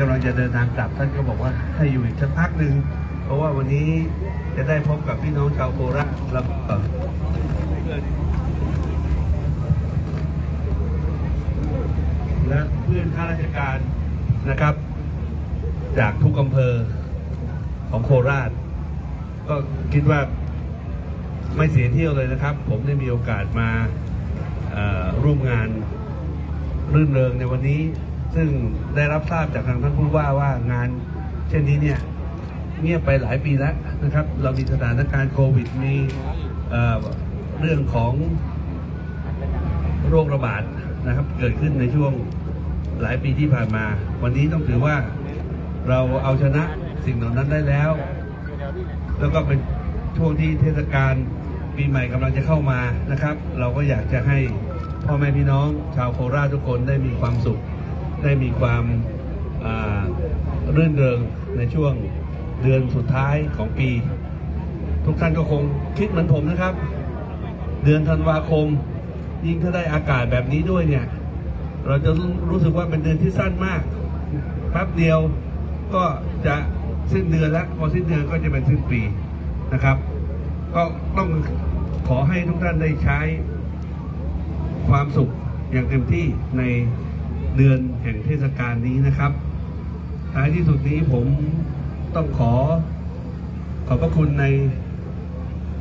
กำลังจะเดินทางกลับท่านก็บอกว่าให้อยู่อีกสักพักหนึ่งเพราะว่าวันนี้จะได้พบกับพี่น้องชาวโคราชแล้วก็และเพื่อนข้าราชการนะครับ จากทุกอำเภอของโคราช ก็คิดว่าไม่เสียเที่ยวเลยนะครับ ผมได้มีโอกาสมาร่วมงานรื่นเริงในวันนี้ ซึ่งได้รับทราบจากทางท่านผู้ว่าว่างาน เช่นนี้เนี่ยเงียบไปหลายปีแล้วนะครับ เรามีสถานการณ์โควิดมีเรื่องของโรคระบาดนะครับ เกิดขึ้นในช่วงหลายปีที่ผ่านมา วันนี้ต้องถือว่าเราเอาชนะสิ่งเหล่านั้นได้แล้ว แล้วก็เป็นช่วงที่เทศกาลปีใหม่กำลังจะเข้ามานะครับ เราก็อยากจะให้พ่อแม่พี่น้องชาวโคราชทุกคนได้มีความสุข ได้มีความรื่นเริงในช่วงเดือนสุดท้ายของปี ทุกท่านก็คงคิดเหมือนผมนะครับ เดือนธันวาคม ยิ่งถ้าได้อากาศแบบนี้ด้วยเนี่ย เราจะรู้สึกว่าเป็นเดือนที่สั้นมากแป๊บเดียวก็จะสิ้นเดือนแล้วพอสิ้นเดือนก็จะเป็นสิ้นปีนะครับ ก็ต้องขอให้ทุกท่านได้ใช้ความสุขอย่างเต็มที่ใน เดือนแห่งเทศกาลนี้นะครับท้ายที่สุดนี้ผมต้องขอขอบพระคุณใน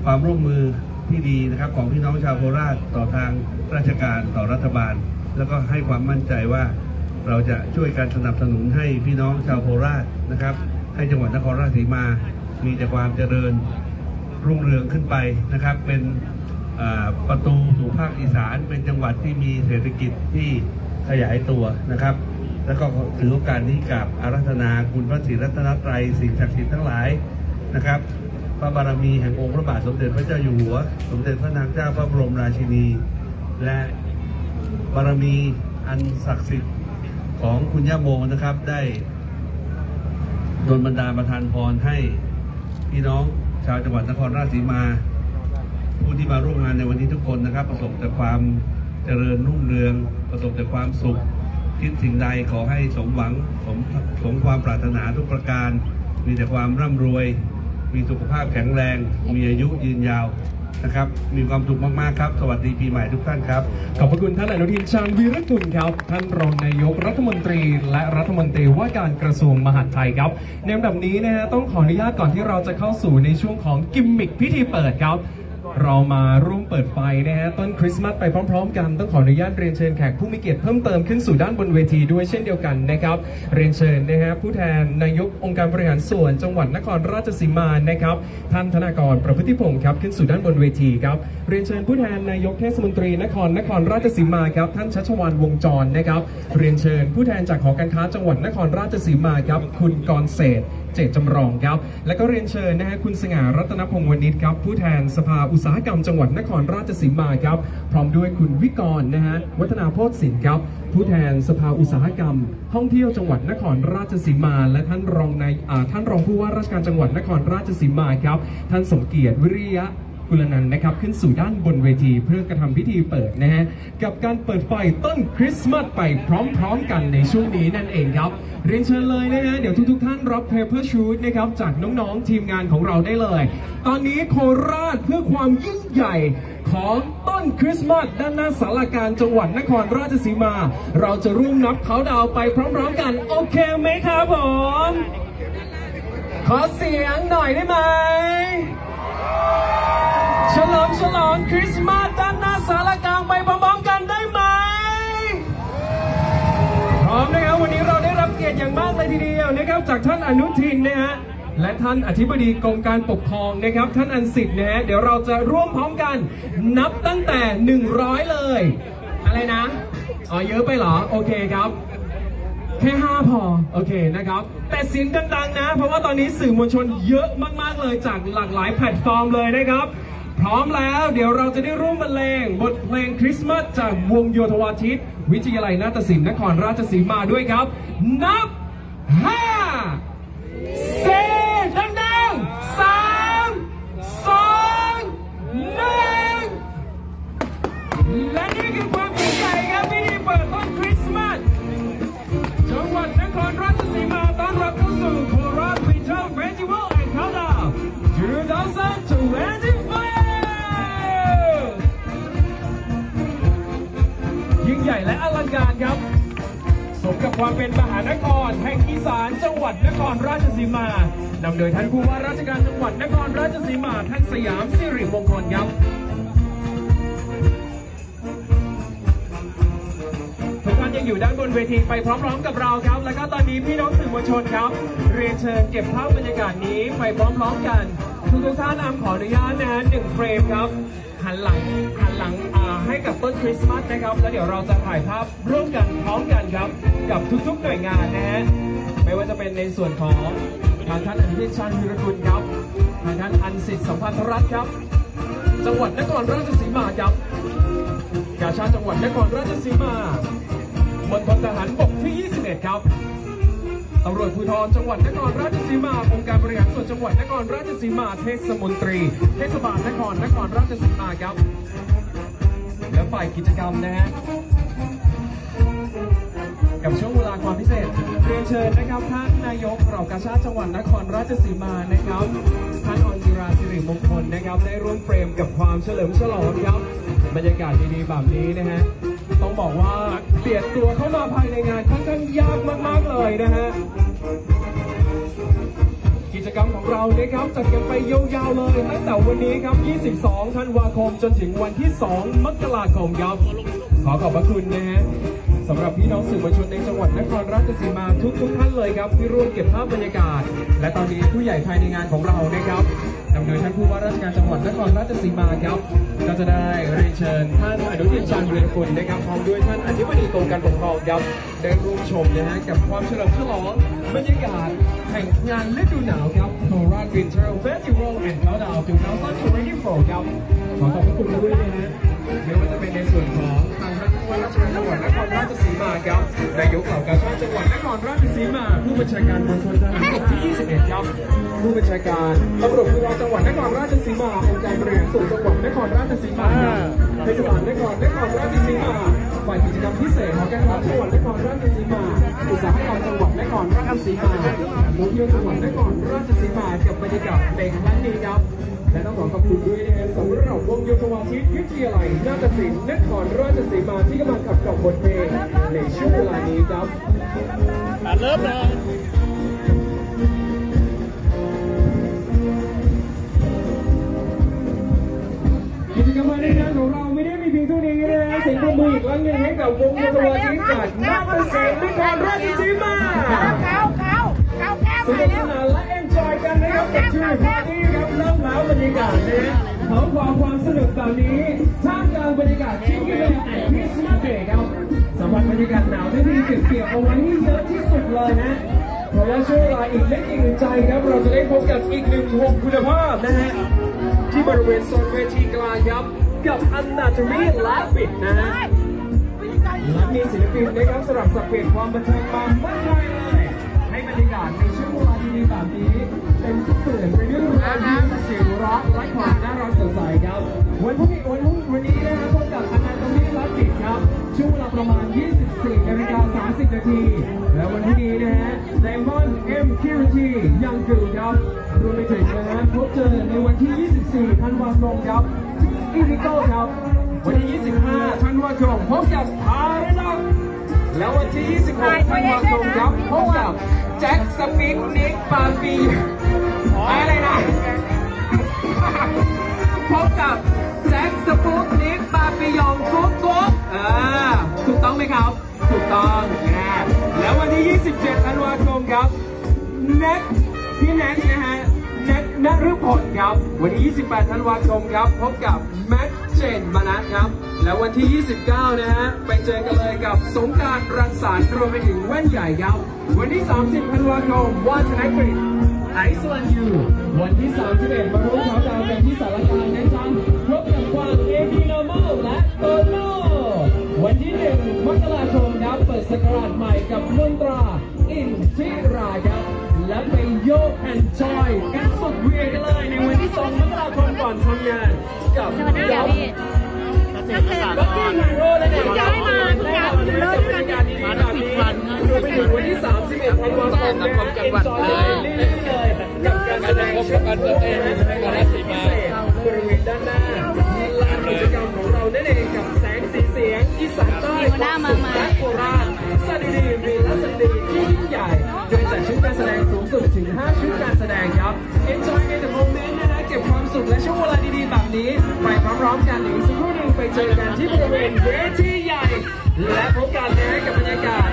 ความร่วมมือที่ดีนะครับ ของพี่น้องชาวโคราชต่อทางราชการต่อรัฐบาล แล้วก็ให้ความมั่นใจว่าเราจะช่วยการสนับสนุนให้พี่น้องชาวโคราชนะครับ ให้จังหวัดนครราชสีมา มีแต่ความเจริญรุ่งเรืองขึ้นไปนะครับ เป็นประตูสู่ภาคอีสานเป็นจังหวัดที่มีเศรษฐกิจที่ ขยายตัวนะครับ แล้วก็ถือโอกาสนี้กับอารัธนาคุณพระศรีรัตนตรัยสิ่งศักดิ์สิทธิ์ทั้งหลายนะครับพระบารมีแห่งองค์พระบาทสมเด็จพระเจ้าอยู่หัว สมเด็จพระนางเจ้าพระบรมราชินี และบารมีอันศักดิ์สิทธิ์ของคุณย่าโมนะครับได้โดนบันดาประทานพรให้พี่น้องชาวจังหวัดนครราชสีมา ผู้ที่มาร่วมงานในวันนี้ทุกคนนะครับ ประสบแต่ความ เจริญรุ่งเรือง ประสบแต่ความสุข คิดสิ่งใดขอให้สมหวังสมสมความปรารถนาทุกประการ มีแต่ความร่ำรวย มีสุขภาพแข็งแรง มีอายุยืนยาวนะครับ มีความสุขมากๆครับ สวัสดีปีใหม่ทุกท่านครับ ขอบพระคุณท่านอนุทินชาญวีรกุลครับ ท่านรองนายกรัฐมนตรี และรัฐมนตรีว่าการกระทรวงมหาดไทยครับ ในลำดับนี้นะฮะต้องขออนุญาตก่อนที่เราจะเข้าสู่ในช่วงของกิมมิคพิธีเปิดครับ เรามาร่วมเปิดไฟนะฮะต้นคริสต์มาสไปพร้อม ๆ กันต้องขออนุญาตเรียนเชิญแขกผู้มีเกียรติเพิ่มเติมขึ้นสู่ด้านบนเวทีด้วยเช่นเดียวกันนะครับ เรียนเชิญนะฮะผู้แทนนายกองค์การบริหารส่วน จังหวัดนครราชสีมานะครับท่านธนากรประพฤติพงศ์ครับขึ้นสู่ด้านบนเวทีครับเรียนเชิญผู้แทนนายกเทศมนตรีนครนครราชสีมาครับท่านชัชวานวงจรนะครับ เรียนเชิญผู้แทนจากหอการค้าจังหวัดนครราชสีมาครับคุณกรเศษ เจตจำลองครับ และก็เรียนเชิญนะฮะคุณสง่ารัตนพงศ์วณิชครับ ผู้แทนสภาอุตสาหกรรมจังหวัดนครราชสีมาครับ พร้อมด้วยคุณวิกรนะฮะวัฒนาโพธิ์สินครับ ผู้แทนสภาอุตสาหกรรม ท่องเที่ยวจังหวัดนครราชสีมา และท่านรองนายอ่าท่านรองผู้ว่าราชการจังหวัดนครราชสีมาครับ ท่านสมเกียรติวิริยะ กุลนันนะครับ ขึ้นสู่ด้านบนเวทีเพื่อกระทำพิธีเปิดนะฮะ กับการเปิดไฟต้นคริสต์มาสไปพร้อมๆกันในช่วงนี้นั่นเองครับ เรียนเชิญเลยนะฮะ เดี๋ยวทุกๆท่านรับ paper shoot นะครับ จากน้องๆทีมงานของเราได้เลย ตอนนี้โคราชเพื่อความยิ่งใหญ่ของต้นคริสต์มาสด้านหน้าสารการจังหวัดนครราชสีมา เราจะร่วมนับเขาดาวไปพร้อมๆกัน โอเคไหมครับผม ขอเสียงหน่อยได้ไหม ฉลองฉลองคริสต์มาสด้านหน้าสารกลางไปพร้อมๆกันได้ไหมพร้อมนะครับวันนี้เราได้รับเกียรติอย่างมากเลยทีเดียวนะครับจากท่านอนุทินนะฮะและท่านอธิบดีกรมการปกครองนะครับ ท่านอันสิทธิ์นะฮะเดี๋ยวเราจะร่วมพร้อมกันนับตั้งแต่ 100 เลย อะไรนะอ๋อเยอะไปเหรอ โอเคครับแค่5พอ โอเคนะครับ แต่เสียงดังๆนะ เพราะว่าตอนนี้สื่อมวลชนเยอะมากๆเลยจากหลากหลายแพลตฟอร์มเลยนะครับ พร้อมแล้วเดี๋ยวเราจะได้ร่วมบรรเลงบทเพลงคริสต์มาสจากวงโยธวาทิต วิทยาลัยนาฏศิลป์นครราชสีมาด้วยครับ นับห้า และอลังการครับ สมกับความเป็นมหานครแห่งอีสานจังหวัดนครราชสีมานำโดยท่านผู้ว่าราชการจังหวัดนครราชสีมาท่านสยามสิริมงคลครับทุกท่านยังอยู่ด้านบนเวทีไปพร้อมๆกับเราครับ แล้วก็ตอนนี้พี่น้องสื่อมวลชนครับ เรียนเชิญเก็บภาพบรรยากาศนี้ไปพร้อมๆกัน ทุกๆท่านอามขออนุญาตนะฮะหนึ่งเฟรมครับ หันหลังหันหลังอ่าให้กับต้นคริสต์มาสนะครับ แล้วเดี๋ยวเราจะถ่ายภาพร่วมกันพร้อมกันครับ กับทุกๆหน่วยงานนะฮะไม่ว่าจะเป็นในส่วนของทางท่านอนุทินชาญวิรกุลครับทางท่านอันสิทธิ์สัมพันธรัตน์ครับ จังหวัดนครราชสีมาครับกาชาดจังหวัดนครราชสีมามณฑลทหารบกที่ 21 ครับ ตำรวจภูธรจังหวัดนครราชสีมาองค์การบริหารส่วนจังหวัดนครราชสีมาเทศมนตรี เทศบาลนครนครราชสีมาครับ และฝ่ายกิจกรรมนะฮะกับช่วงเวลาความพิเศษเรียนเชิญนะครับท่านนายกเหล่ากาชาจังหวัดนครราชสีมานะครับท่านออนจิราสิริมงคลนะครับ ได้ร่วมเฟรมกับความเฉลิมฉลองครับบรรยากาศดีๆแบบนี้นะฮะ ต้องบอกว่าเบียดตัวเข้ามาภายในงานค่อนข้างยากมากๆเลยนะฮะกิจกรรมของเรานะครับจัดกันไปยาวๆเลยตั้งแต่วันนี้ครับ 22 ธันวาคมจนถึงวันที่ 2 มกราคมครับ ขอขอบพระคุณนะฮะ สำหรับพี่น้องสื่อมวลชนในจังหวัดนครราชสีมาทุกทุกท่านเลยครับที่ร่วมเก็บภาพบรรยากาศ และตอนนี้ผู้ใหญ่ภายในงานของเรานะครับนำโดยท่านผู้ว่าราชการจังหวัดนครราชสีมาครับ ก็จะได้เรียนเชิญท่านอนุทินชาญวีรกุลนะครับพร้อมด้วยท่านอธิบดีกรมการปกครองครับได้ร่วมชมนะฮะกับความเฉลิมฉลองบรรยากาศแห่งงานฤดูหนาวครับโคราช Winter Festival and Countdown 2024ครับขอขอบพระคุณด้วยนะฮะไม่ว่าจะเป็นในส่วน นายกเหล่ากาชาดจังหวัดนครราชสีมาผู้บัญชาการมณฑลทหารบกที่ 21 ครับ ผู้บัญชาการตำรวจภูธรจังหวัดนครราชสีมาองค์การบริหารส่วนจังหวัดนครราชสีมาครับเทศบาลนครนครราชสีมาฝ่ายกิจกรรมพิเศษของการรับจังหวัดนครราชสีมาอุตสาหกรรมจังหวัดนครราชสีมาโรงเรียนจังหวัดนครราชสีมากับบรรยากาศเพลงครั้งนี้ครับและต้องขอขอบคุณด้วยนะฮะสำหรับวงโยธวาทิตวิทยาลัยนาฏศิลป์นครราชสีมาที่กำลังขับกล่อมบทเพลงในช่วงเวลานี้ครับตัดเริ่มเลย กิจกรรมภายในงานของเราไม่ได้มีเพียงเท่านี้นะฮะเสียงปรบมืออีกครั้งหนึ่งให้กับวงโยธวาทิตจากนาฏศิลป์นครราชสีมาเก้าเก้าเก้าเก้าสนุกสนานและเอนจอยกันนะครับกับชื่อพาร์ตี้ครับเริ่มแล้วบรรยากาศนะฮะเขาความความสนุกแบบนี้ท่ามกลางบรรยากาศที่มีเป็นแอนคริสต์มาสเดย์ครับสัมผัสบรรยากาศหนาวที่มีเก็บเกี่ยวเอาไว้ให้เยอะที่สุดเลยนะเพราะว่าช่วงเวลาอีกไม่กี่อึดใจครับเราจะได้พบกับอีกหนึ่งวงคุณภาพนะฮะ ที่บริเวณโซนเวทีกลางครับกับอันนาตรีและบิดนะฮะและมีศิลปินนะครับสำหรับสับเปลี่ยนความบันเทิงมามากมายเลยให้บรรยากาศในช่วงเวลา ดีแบบนี้เป็นเปลี่ยนไปด้วยรอยยิ้มเสียงรักและความน่ารักสดใสครับวันพรุ่งนี้วันพรุ่งวันนี้นะครับพบกับอนันตมิรัตติครับช่วงเวลาประมาณ 24นาฬิกา30นาทีและวันพรุ่งนี้นะฮะไดมอนด์เอ็มคิวทียังกูครับรวมไปถึงนะฮะพบเจอในวันที่ 24ธันวาคมครับอีริโก้ครับวันที่ 25ธันวาคมพบกับพาราดอก แล้ววันที่ 26ธันวาคมครับพบกับแจ็คสปิกนิกปาปีอะไรนะพบกับแจ็คสปุกนิกปาปิยองกุ๊กกุ๊กอ่าถูกต้องไหมครับ ถูกต้องนะแล้ววันที่ 27ธันวาคมครับแน็กพี่แน็กนะฮะแน็กนฤพลครับ วันที่ 28ธันวาคมครับ พบกับแมท เจนมานะครับ แล้ววันที่ 29 นะฮะ ไปเจอกันเลยกับสงการรังสรรค์รวมไปถึงแว่นใหญ่ครับ วันที่ 30ธันวาคมวาทนกฤษไอซ์แลนด์ยูวันที่ 31 มาร่วมเขาดาวน์กันที่สารกลางนะครับพบกับกวางเอพีโนโมและโตโน่วันที่ 1 มกราคมครับเปิดสกราชใหม่กับมนตรา อินทิราครับและไปโยกแอนจอยกันสุดเวียกันเลยในวันที่ 2 มกราคมก่อนทำงาน สวัสดีค่ะพี่ดเกษตรบ็อกกิ้งฮีโร่นั่นเองย้ายมาทุกอย่างเลยบรรยากาศดีๆแบบนี้รวมไปถึงวันที่31ธันวาคมนะครับจังหวัดเลยเลยกับการแสดงพบกันตัวเองในราศีมาบริเวณด้านหน้าลานกิจกรรมของเรานั่นเองกับแสงสีเสียงอีสานใต้ความสุขและโคราช พร้อมๆกันอีกสักครู่หนึ่งไปเจอกันที่บริเวณเวทีใหญ่ และพบกันนะกับบรรยากาศ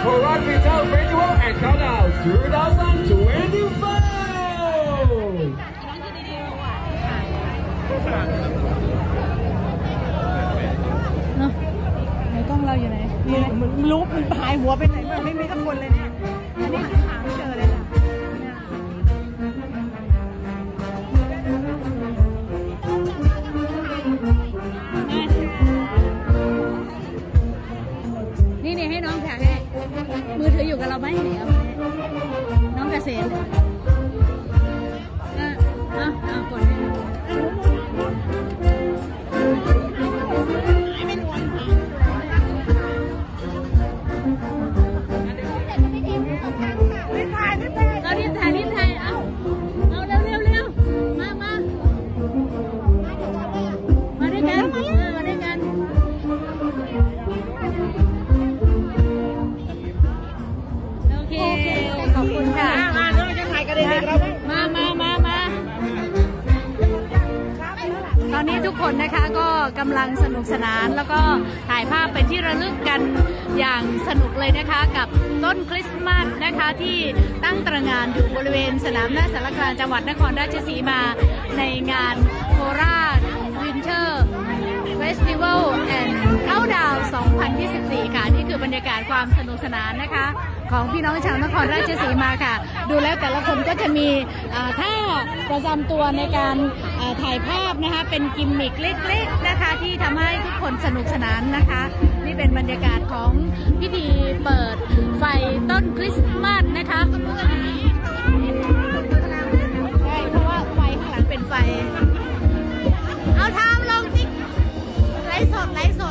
โคราช Retail Festival and Countdown 2024เนาะไหนกล้องเราอยู่ไหนมันรู้มันหายหัวไปไหนมันไม่มีสักคนเลยเนี่ย อยู่กับเราไหมเนี่ยน้องเกษตร กำลังสนุกสนาน แล้วก็ถ่ายภาพเป็นที่ระลึกกันอย่างสนุกเลยนะคะ กับต้นคริสต์มาสนะคะที่ตั้งตระงานอยู่บริเวณสนามหน้าสารกลางจังหวัดนครราชสีมาในงานโคราชวินเทอร์ Festival and Countdown 2024 ค่ะ นี่คือบรรยากาศความสนุกสนานนะคะ ของพี่น้องชาวนครราชสีมาค่ะ ดูแล้วแต่ละคนก็จะมีท่าประจำตัวในการถ่ายภาพนะคะ เป็นกิมมิกเล็กๆนะคะ ที่ทำให้ทุกคนสนุกสนานนะคะ นี่เป็นบรรยากาศของพิธีเปิดไฟต้นคริสต์มาสนะคะใช่เพราะว่าไฟข้างหลังเป็นไฟ ไล่สดไลฟ์ส